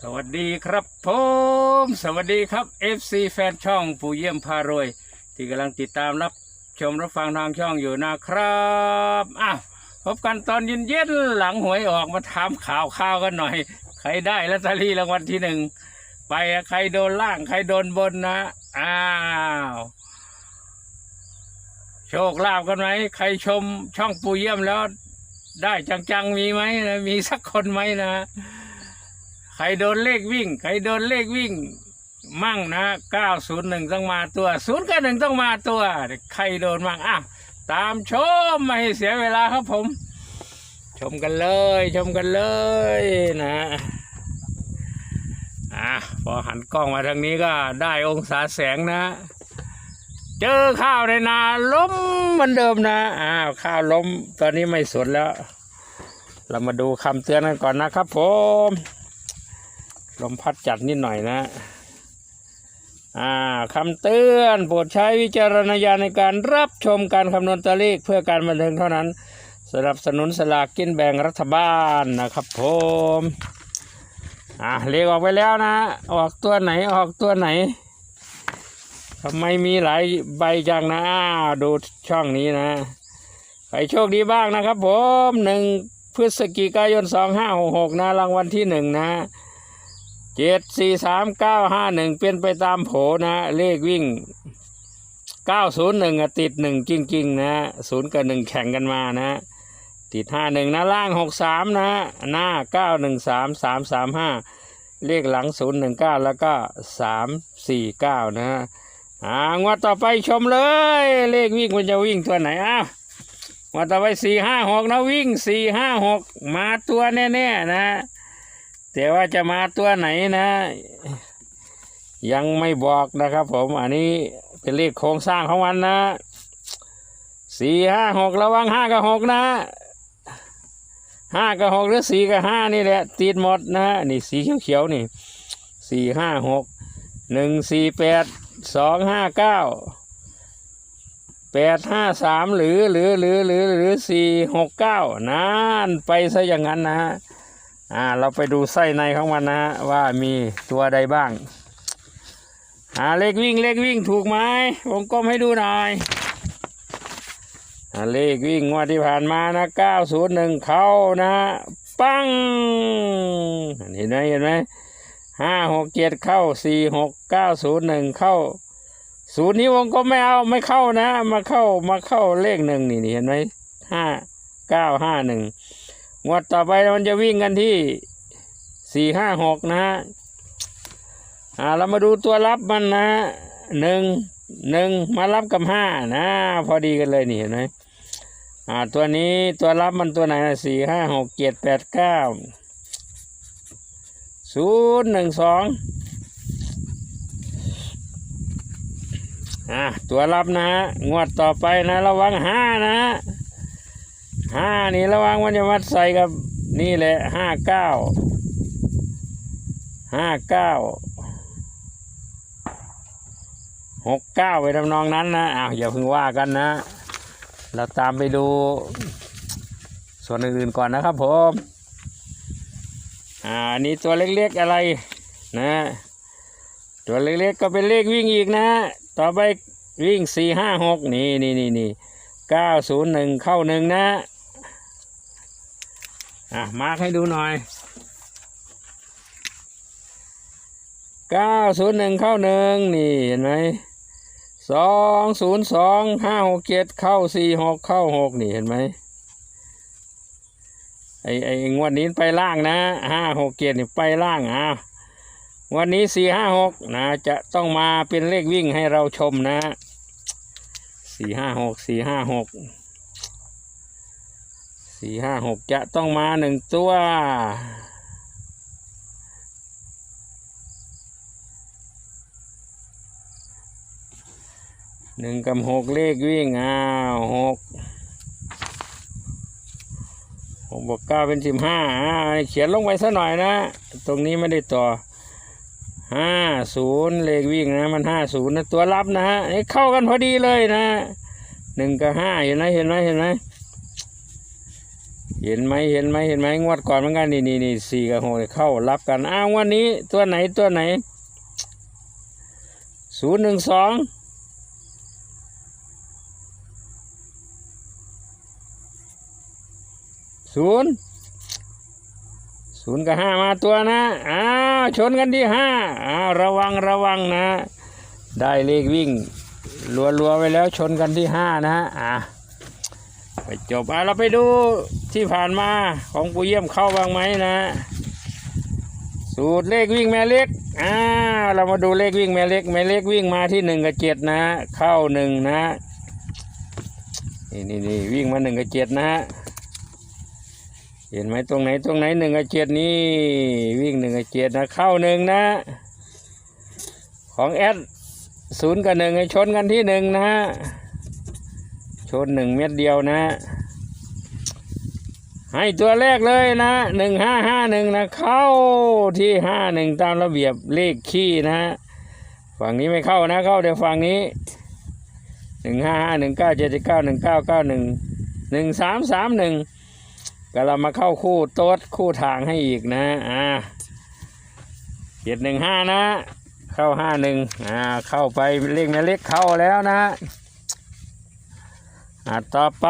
สวัสดีครับผมสวัสดีครับ FC แฟนช่องปู่เยี่ยมพารวย ที่กำลังติดตามรับชมรับฟังทางช่องอยู่นะครับอ้าวพบกันตอนเย็นๆหลังหวยออกมาถามข่าวข่าวกันหน่อย ใครได้ลอตเตอรี่รางวัลที่หนึ่งไปใครโดนล่างใครโดนบนนะอ้าวโชคลาภกันไหมใครชมช่องปู่เยี่ยมแล้ว ได้จังๆมีไหมนะมีสักคนไหมนะ ใครโดนเลขวิ่ง ใครโดนเลขวิ่ง มั่งนะเก้าศูนย์หนึ่งต้องมาตัวศูนย์กับหนึ่งต้องมาตัว ใครโดนมั่งอะตามชมไม่เสียเวลาครับผม ชมกันเลย ชมกันเลยนะอะพอหันกล้องมาทางนี้ก็ได้องศาแสงนะ เจอข้าวในนาล้มเหมือนเดิมนะอ้าวข้าวล้มตอนนี้ไม่สนแล้ว เรามาดูคำเตือนกันก่อนนะครับผม ลมพัดจัดนิดหน่อยนะ อ่าคำเตือนโปรดใช้วิจารณญาณในการรับชมการคำนวณตัวเลขเพื่อการบันเทิงเท่านั้นสนับสนุนสลากกินแบ่งรัฐบาลนะครับผมอ่าเลขออกไปแล้วนะ ออกตัวไหนออกตัวไหนทำไมมีหลายใบจังนะดูช่องนี้นะใครโชคดีบ้างนะครับผมหนึ่งพฤศจิกายนสองห้าหกหกนะรางวัลที่หนึ่งนะ เจ็ดสี่สามเก้าห้าหนึ่งเป็นไปตามโผนะ เลขวิ่งเก้าศูนย์หนึ่งติดหนึ่งจริง ๆ นะศูนย์กับหนึ่งแข่งกันมานะ ติดห้าหนึ่งนะล่างหกสามนะหน้าเก้าหนึ่งสามสามสามห้าเลขหลังศูนย์หนึ่งเก้าแล้วก็สามสี่เก้านะอ่างวดต่อไปชมเลย เลขวิ่งมันจะวิ่งตัวไหนอ้าวงวดต่อไปสี่ห้าหกนะวิ่งสี่ห้าหกมาตัวแน่ๆนะ แต่ว่าจะมาตัวไหนนะ ยังไม่บอกนะครับ ผมอันนี้เป็นเลขโครงสร้างของมันนะสี่ห้าหกระวังห้ากับหกนะห้ากับหกหรือสี่กับห้านี่แหละ ติดหมดนะนี่สีเขียวๆนี่สี่ห้าหกหนึ่งสี่แปดสองห้าเก้าแปดห้าสามหรือหรือหรือหรือหรือสี่หกเก้านานไปซะอย่างนั้นนะฮะ อ่าเราไปดูไส้ในของมันนะฮะว่ามีตัวใดบ้างอ่าเลขวิ่งเลขวิ่งถูกไหมวงกลมให้ดูหน่อยอ่าเลขวิ่งงวดที่ผ่านมานะเก้าศูนย์หนึ่งเข้านะฮะปังเห็นไหมเห็นไหมห้าหกเจ็ดเข้าสี่หกเก้าศูนย์หนึ่งเข้าศูนย์นี้วงกลมไม่เอาไม่เข้านะ มาเข้ามาเข้าเลขหนึ่งนี่นี่เห็นไหมห้าเก้าห้าหนึ่ง งวดต่อไปมันจะวิ่งกันที่สี่ห้าหกนะฮะอ่าเรามาดูตัวรับมันนะหนึ่งหนึ่งมารับกับห้านะ พอดีกันเลยนี่เห็นไหมอ่าตัวนี้ตัวรับมันตัวไหนสี่ห้าหกเจ็ดแปดเก้าศูนย์หนึ่งสองอ่าตัวรับนะงวดต่อไปนะ ระวังห้านะ ห้านี่ระวังมันจะมัดใส่กับนี่แหละห้าเก้าห้าเก้าหกเก้าไปทำนองนั้นนะอ้าวอย่าเพิ่งว่ากันนะ เราตามไปดู ส่วนอื่นๆก่อนนะครับผมอ่านนี้ตัวเล็กๆอะไรนะ ตัวเล็กๆก็เป็นเลขวิ่งอีกนะ ต่อไปวิ่งสี่ห้าหกนี่นี่นี่นี่เก้าศูนย์หนึ่งเข้าหนึ่งนะ อะมาให้ดูหน่อยเก้าศูนย์หนึ่งเข้าหนึ่งนี่เห็นไหมสองศูนย์สองห้าหกเจ็ดเข้าสี่หกเข้าหกนี่เห็นไหมไอไองวดนี้ไปล่างนะห้าหกเจ็ดนี่ไปล่างอะวันนี้สี่ห้าหกนะ จะต้องมาเป็นเลขวิ่งให้เราชมนะสี่ห้าหกสี่ห้าหก สี่ห้าหกจะต้องมาหนึ่งตัว หนึ่งกับหกเลขวิ่งอ้าวหกหกบวกเก้าเป็นสิบห้าอ่าเขียนลงไปซะหน่อยนะ ตรงนี้ไม่ได้ต่อห้าศูนย์เลขวิ่งนะ มันห้าศูนย์นะ ตัวรับนะฮะนี่เข้ากันพอดีเลยนะหนึ่งกับห้าเห็นไหมเห็นไหมเห็นไหม เห็นไหมเห็นไหมเห็นไหมงวดก่อนเหมือนกันนี่นี่นี่สี่กับหกเข้ารับกันอ้าววันนี้ตัวไหนตัวไหนศูนย์หนึ่งสองศูนย์ศูนย์กับห้ามาตัวนะอ้าวชนกันที่ห้าอ้าวระวังระวังนะ ได้เลขวิ่งรัวๆไปแล้วชนกันที่ห้านะฮะอะ ไปจบอะเราไปดูที่ผ่านมาของปูเยี่ยมเข้าบ้างไหมนะ สูตรเลขวิ่งแม่เล็กอ่าเรามาดูเลขวิ่งแม่เล็กแม่เล็กวิ่งมาที่หนึ่งกับเจ็ดนะ เข้าหนึ่งนะนี่นี่นี่วิ่งมาหนึ่งกับเจ็ดนะฮะเห็นไหมตรงไหนตรงไหนหนึ่งกับเจ็ดนี่วิ่งหนึ่งกับเจ็ดนะเข้าหนึ่งนะ ของแอดศูนย์กับหนึ่งชนกันที่หนึ่งนะฮะ ชนหนึ่งเม็ดเดียวนะ ให้ตัวแรกเลยนะหนึ่งห้าห้าหนึ่งนะ เข้าที่ห้าหนึ่งตามระเบียบเลขขี้นะ ฝั่งนี้ไม่เข้านะ เข้าแต่ฝั่งนี้หนึ่งห้าห้าหนึ่งเก้าเจ็ดเก้าหนึ่งเก้าเก้าหนึ่งหนึ่งสามสามหนึ่งก็เรามาเข้าคู่โต๊ดคู่ทางให้อีกนะ อ่าเจ็ดหนึ่งห้านะ เข้าห้าหนึ่งอ่า เข้าไปเลขแม่เล็กเข้าแล้วนะ อะต่อไป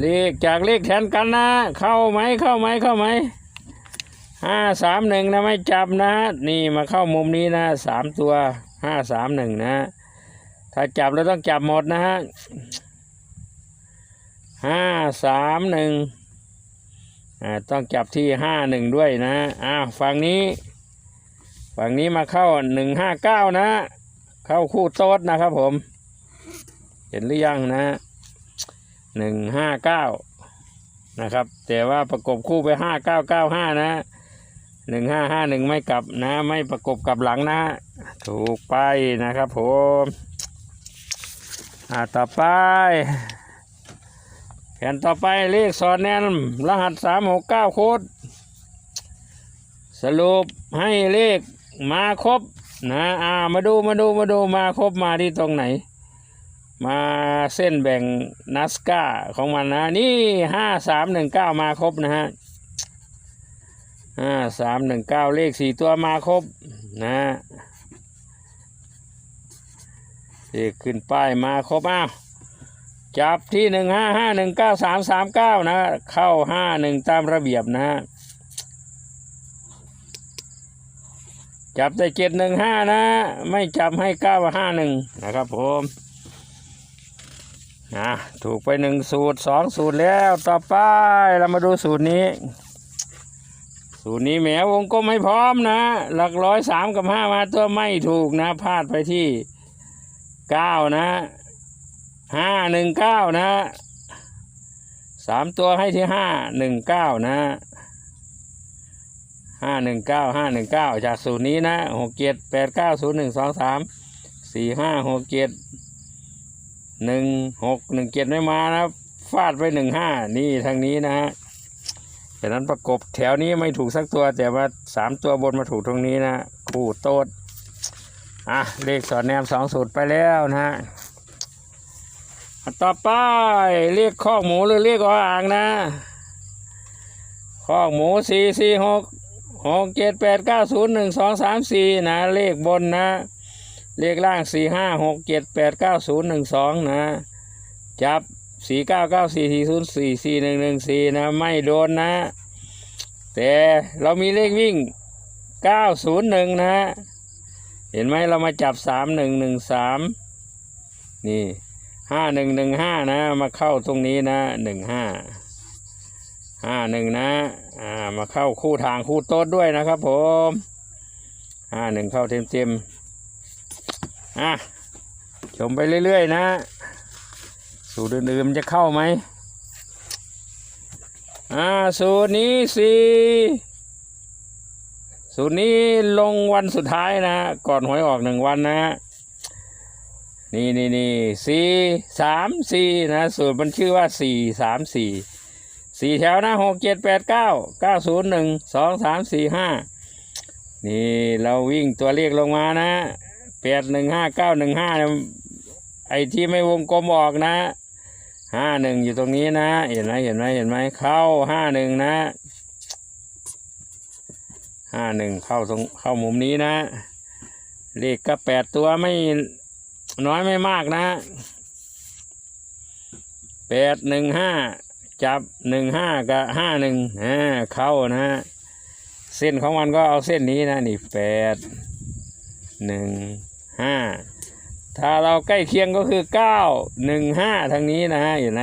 เลขจากเลขแทนกันนะ เข้าไหมเข้าไหมเข้าไหมห้าสามหนึ่งนะไม่จับนะ นี่มาเข้ามุมนี้นะสามตัวห้าสามหนึ่งนะ ถ้าจับเราต้องจับหมดนะฮะห้าสามหนึ่งอ่าต้องจับที่ห้าหนึ่งด้วยนะอ้าวฝั่งนี้ฝั่งนี้มาเข้าหนึ่งห้าเก้านะ เข้าคู่โต๊ดนะครับผม เห็นหรือยังนะหนึ่งห้าเก้านะครับ แต่ว่าประกบคู่ไปห้าเก้าเก้าห้านะหนึ่งห้าห้าหนึ่งไม่กลับนะ ไม่ประกบกับหลังนะ ถูกไปนะครับผมอ่าต่อไปแผ่นต่อไปเลขสอดแนมรหัสสามหกเก้าโคดสรุปให้เลขมาครบนะอ่ามาดูมาดูมาดูมาครบมาที่ตรงไหน มาเส้นแบ่งนัสกาของมันนะนี่ห้าสามหนึ่งเก้ามาครบนะฮะห้าสามหนึ่งเก้าเลขสี่ตัวมาครบนะเลขขึ้นป้ายมาครบอ้าวจับที่หนึ่งห้าห้าหนึ่งเก้าสามสามเก้านะเข้าห้าหนึ่งตามระเบียบนะฮะจับได้เจ็ดหนึ่งห้านะ ไม่จับให้เก้าห้าหนึ่งนะครับผม นะถูกไปหนึ่งสูตรสองสูตรแล้วต่อไปเรามาดูสูตรนี้ สูตรนี้แหมวงกลมไม่พร้อมนะ หลักร้อยสามกับห้ามาตัวไม่ถูกนะพลาดไปที่เก้านะห้าหนึ่งเก้านะสามตัวให้ที่ห้าหนึ่งเก้านะห้าหนึ่งเก้าห้าหนึ่งเก้าจากสูตรนี้นะหกเจ็ดแปดเก้าศูนย์หนึ่งสองสามสี่ห้าหกเจ็ด หนึ่งหกหนึ่งเจ็ดไม่มานะฟาดไปหนึ่งห้านี่ทางนี้นะฮะแต่นั้นประกบแถวนี้ไม่ถูกสักตัว แต่ว่าสามตัวบนมาถูกตรงนี้นะคู่โต๊ดอะเลขสอดแนมสองสูตรไปแล้วนะฮะต่อไปเรียกข้อกหมูหรือเรียกออ่างนะคอกหมูสี่สี่หกหกเจ็ดแปดเก้าศูนย์หนึ่งสองสามสี่นะเลขบนนะ เลขล่างสี่ห้าหกเจ็ดแปดเก้าศูนย์หนึ่งสองนะ จับสี่เก้าเก้าสี่สี่ศูนย์สี่สี่หนึ่งหนึ่งสี่นะ ไม่โดนนะ แต่เรามีเลขวิ่งเก้าศูนย์หนึ่งนะ เห็นไหมเรามาจับสามหนึ่งหนึ่งสามนี่ห้าหนึ่งหนึ่งห้านะ มาเข้าตรงนี้นะหนึ่งห้าห้าหนึ่งนะ อ่า มาเข้าคู่ทางคู่โต๊ดด้วยนะครับผมห้าหนึ่งเข้าเต็มเต็ม อะชมไปเรื่อย ๆ นะ สูตรอื่นๆมันจะเข้าไหมอ่าสูตรนี้สี่สูตรนี้ลงวันสุดท้ายนะ ก่อนหวยออกหนึ่งวันนะ นี่นี่นี่สี่สามสี่นะ สูตรมันชื่อว่าสี่สามสี่สี่แถวนะหกเจ็ดแปดเก้าเก้าศูนย์หนึ่งสองสามสี่ห้านี่เราวิ่งตัวเลขลงมานะ แปดหนึ่งห้าเก้าหนึ่งห้าไอ้ที่ไม่วงกลมออกนะห้าหนึ่งอยู่ตรงนี้นะ เห็นไหมเห็นไหมเห็นไหมเข้าห้าหนึ่งนะห้าหนึ่งเข้าตรงเข้ามุมนี้นะ เลขก็แปดตัวไม่น้อยไม่มากนะแปดหนึ่งห้าจับหนึ่งห้ากับห้าหนึ่งอ่าเข้านะเส้นของมันก็เอาเส้นนี้นะ นี่แปดหนึ่ง ห้าถ้าเราใกล้เคียงก็คือเก้าหนึ่งห้าทางนี้นะเห็นไหม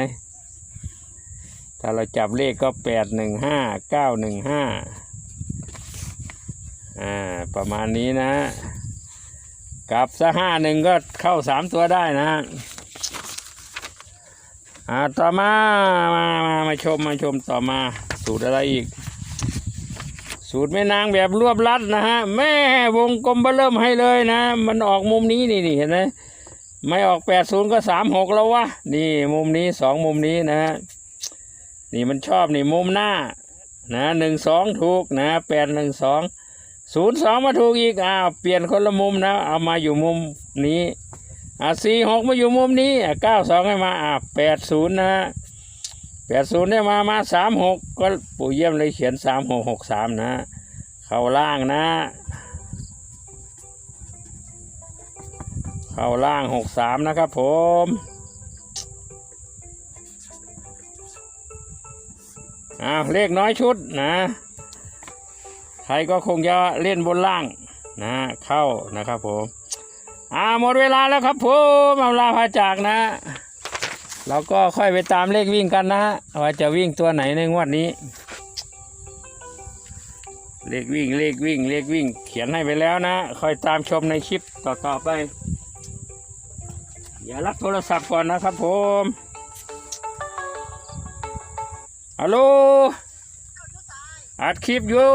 ถ้าเราจับเลขก็แปดหนึ่งห้าเก้าหนึ่งห้าอ่าประมาณนี้นะกลับซะห้าหนึ่งก็เข้าสามตัวได้นะอ่าต่อมามามามาชมมาชมต่อมาสูตรอะไรอีก สูตรแม่นางแบบรวบรัดนะฮะ แม่วงกลมเริ่มให้เลยนะ มันออกมุมนี้นี่นี่เห็นไหมไม่ออกแปดศูนย์ก็สามหกแล้ววะ นี่มุมนี้สองมุมนี้นะฮะ นี่มันชอบนี่มุมหน้า นะหนึ่งสองถูกนะแปดหนึ่งสองศูนย์สองมาถูกอีกอ้าวเปลี่ยนคนละมุมนะ เอามาอยู่มุมนี้อะสี่หกมาอยู่มุมนี้อะเก้าสองให้มาอะแปดศูนย์นะ แปดศูนย์ได้มามาสามหกก็ปู่เยี่ยมเลยเขียนสามหกหกสามนะ เข้าล่างนะ เข้าล่างหกสามนะครับผมอ้าวเลขน้อยชุดนะ ใครก็คงจะเล่นบนล่างนะเข้านะครับผมอ่าหมดเวลาแล้วครับผมอำลาพาจากนะ เราก็ค่อยไปตามเลขวิ่งกันนะฮะว่าจะวิ่งตัวไหนในงวดนี้ เลขวิ่งเลขวิ่งเลขวิ่ง เขียนให้ไปแล้วนะค่อยตามชมในคลิปต่อๆไป อย่ารับโทรศัพท์ก่อนนะครับผมฮัลโหลอัดคลิปอยู่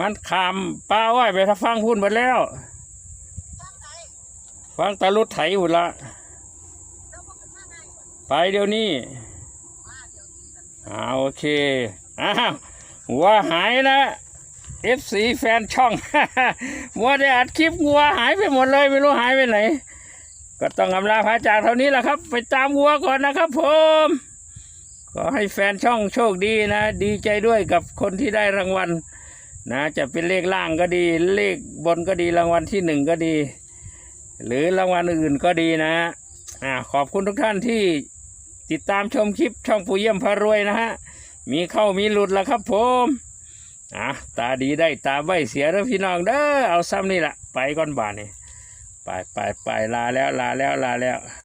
มันขามป้าอ้อยไปถ้าฟังพูดหมดแล้ว ฟังตะลุดไถหุ่นละ ไปเดี๋ยวนี้อ่าโอเคอ้าวหัวหายนะ FC แฟนช่อง มัวได้อัดคลิปงัวหายไปหมดเลยไม่รู้หายไปไหน ก็ต้องอำลาพระจากเท่านี้แหละครับ ไปตามวัวก่อนนะครับผมขอให้แฟนช่องโชคดีนะ ดีใจด้วยกับคนที่ได้รางวัลนะจะเป็นเลขล่างก็ดี เลขบนก็ดีรางวัลที่หนึ่งก็ดี หรือรางวัลอื่นก็ดีนะอ่าขอบคุณทุกท่านที่ ติดตามชมคลิปช่องปู่เยี่ยมพารวยนะฮะ มีเข้ามีหลุดละครับผมอะตาดีได้ตาใบเสียแล้วพี่น้องเด้อเอาซ้ำนี่แหละไปก่อนบานี่ไปไปไปลาแล้วลาแล้วลาแล้ว